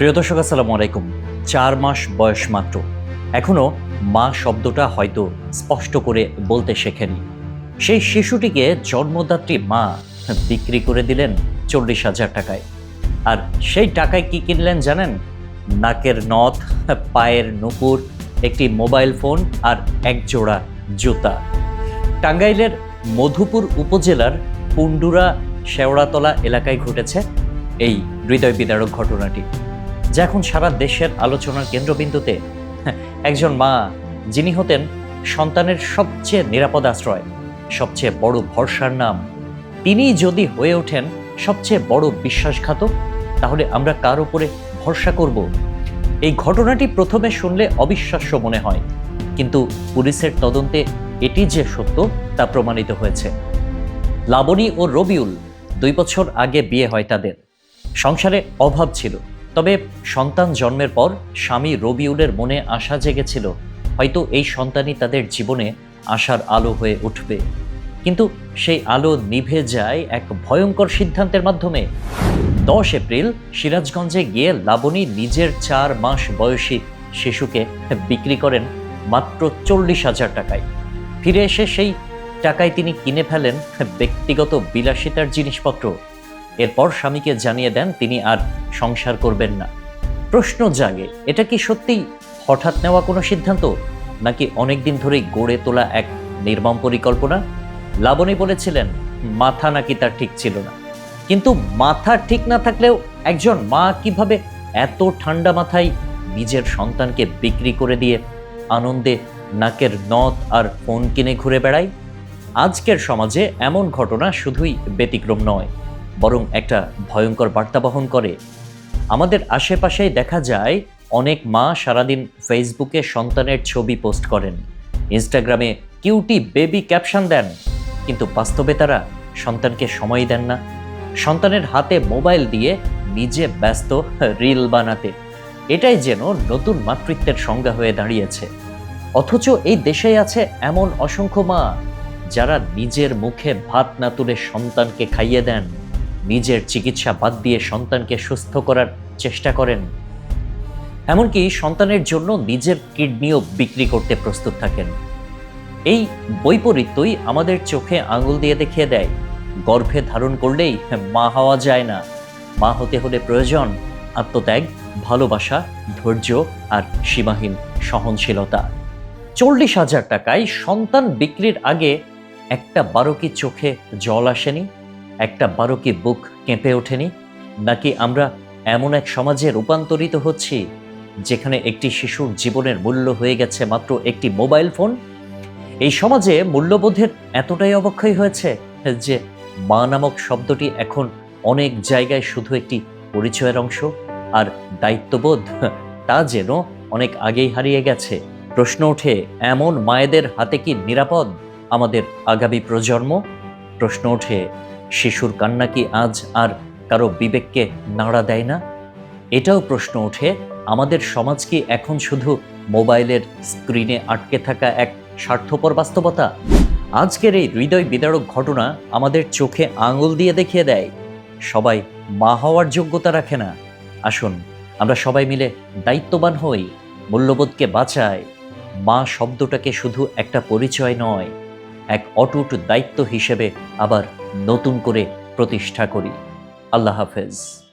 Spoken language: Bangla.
প্রিয় দর্শক, আসসালামু আলাইকুম। চার মাস বয়স মাত্র। এখনও মা শব্দটা হয়তো স্পষ্ট করে বলতে শেখেনি। সেই শিশুটিকে জন্মদাত্রী মা বিক্রি করে দিলেন চল্লিশ হাজার টাকায়। আর সেই টাকায় কি কিনলেন জানেন? নাকের নথ, পায়ের নুপুর, একটি মোবাইল ফোন আর এক জোড়া জুতা। টাঙ্গাইলের মধুপুর উপজেলার পুন্ডুরা শেওড়াতলা এলাকায় ঘটেছে এই হৃদয় বিদারক ঘটনাটি। যা এখন সারা দেশের আলোচনার কেন্দ্রবিন্দুতে একজন মা, যিনি হতেন সন্তানের সবচেয়ে নিরাপদ আশ্রয়, সবচেয়ে বড় ভরসার নাম, তিনি যদি হয়ে ওঠেন সবচেয়ে বড় বিশ্বাসঘাতক, তাহলে আমরা কার উপরে ভরসা করব? এই ঘটনাটি প্রথমে শুনলে অবিশ্বাস্য মনে হয়, কিন্তু পুলিশের তদন্তে এটি যে সত্য, তা প্রমাণিত হয়েছে। লাবণী ও রবিউল দুই বছর আগে বিয়ে হয় তাদের। সংসারে অভাব ছিল। তবে সন্তান জন্মের পর স্বামী রবিউলের মনে আশা জেগেছিল, হয়তো এই সন্তানই তাদের জীবনে আশার আলো হয়ে উঠবে। কিন্তু সেই আলো নিভে যায় এক ভয়ঙ্কর সিদ্ধান্তের মাধ্যমে। দশ এপ্রিল সিরাজগঞ্জে গিয়ে লাবণী নিজের চার মাস বয়সী শিশুকে বিক্রি করেন মাত্র চল্লিশ হাজার টাকায়। ফিরে এসে সেই টাকায় তিনি কিনে ফেলেন ব্যক্তিগত বিলাসিতার জিনিসপত্র। এরপর স্বামীকে জানিয়ে দেন তিনি আর সংসার করবেন না। প্রশ্ন জাগে, এটা কি সত্যিই হঠাৎ নেওয়া কোনো সিদ্ধান্ত? নাকি অনেকদিন ধরেই গড়ে তোলা এক নির্মম পরিকল্পনা? লাবণী বলেছিলেন, মাথা নাকি তার ঠিক ছিল না। কিন্তু মাথা ঠিক না থাকলেও একজন মা কীভাবে এত ঠান্ডা মাথায় নিজের সন্তানকে বিক্রি করে দিয়ে আনন্দে নাকের নথ আর ফোন কিনে ঘুরে বেড়ায়? আজকের সমাজে এমন ঘটনা শুধুই ব্যতিক্রম নয়। বরং একটা ভয়ঙ্কর বার্তা বহন করে। আমাদের আশেপাশেই দেখা যায়, অনেক মা সারাদিন ফেসবুকে সন্তানের ছবি পোস্ট করেন। ইনস্টাগ্রামে কিউটি বেবি ক্যাপশন দেন। কিন্তু বাস্তবে তারা সন্তানকে সময় দেন না। সন্তানের হাতে মোবাইল দিয়ে নিজে ব্যস্ত রিল বানাতে। এটাই যেন নতুন মাতৃত্বের সংজ্ঞা হয়ে দাঁড়িয়েছে। অথচ এই দেশে আছে এমন অসংখ্য মা, যারা নিজের মুখে ভাত না তুলে সন্তানকে খাইয়ে দেন। নিজের চিকিৎসা বাদ দিয়ে সন্তানকে সুস্থ করার চেষ্টা করেন। এমনকি সন্তানের জন্য নিজের কিডনিও বিক্রি করতে প্রস্তুত থাকেন। এই বৈপরীত্যই আমাদের চোখে আঙুল দিয়ে দেখিয়ে দেয়। গর্ভে ধারণ করলেই মা হওয়া যায় না। মা হতে হলে প্রয়োজন আত্মত্যাগ, ভালোবাসা, ধৈর্য আর সীমাহীন সহনশীলতা। চল্লিশ হাজার টাকায় সন্তান বিক্রির আগে একটা বারো কি চোখে জল আসেনি? একটা বারো কি বুক কেঁপে ওঠেনি? নাকি আমরা এমন এক সমাজে রূপান্তরিত হচ্ছি, যেখানে একটি শিশুর জীবনের মূল্য হয়ে গেছে মাত্র একটি মোবাইল ফোন? এই সমাজে মূল্যবোধের এতটাই অবক্ষয় হয়েছে যে মা নামক শব্দটি এখন অনেক জায়গায় শুধু একটি পরিচয়ের অংশ। আর দায়িত্ববোধ, তা যেন অনেক আগেই হারিয়ে গেছে। প্রশ্ন ওঠে, এমন মায়েদের হাতে কি নিরাপদ আমাদের আগামী প্রজন্ম? প্রশ্ন ওঠে শিশুর কান্না কি আজ আর কারও বিবেককে নাড়া দেয় না? এটাও প্রশ্ন ওঠে, আমাদের সমাজ কি এখন শুধু মোবাইলের স্ক্রিনে আটকে থাকা এক স্বার্থপর বাস্তবতা? আজকের এই হৃদয় বিদারক ঘটনা আমাদের চোখে আঙুল দিয়ে দেখিয়ে দেয়, সবাই মা হওয়ার যোগ্যতা রাখে না। আসুন, আমরা সবাই মিলে দায়িত্ববান হই, মূল্যবোধকে বাঁচাই মা শব্দটাকে শুধু একটা পরিচয় নয়। এক অটুট দায়িত্ব হিসেবে আবার নতুন করে প্রতিষ্ঠা করি। আল্লাহ হাফেজ।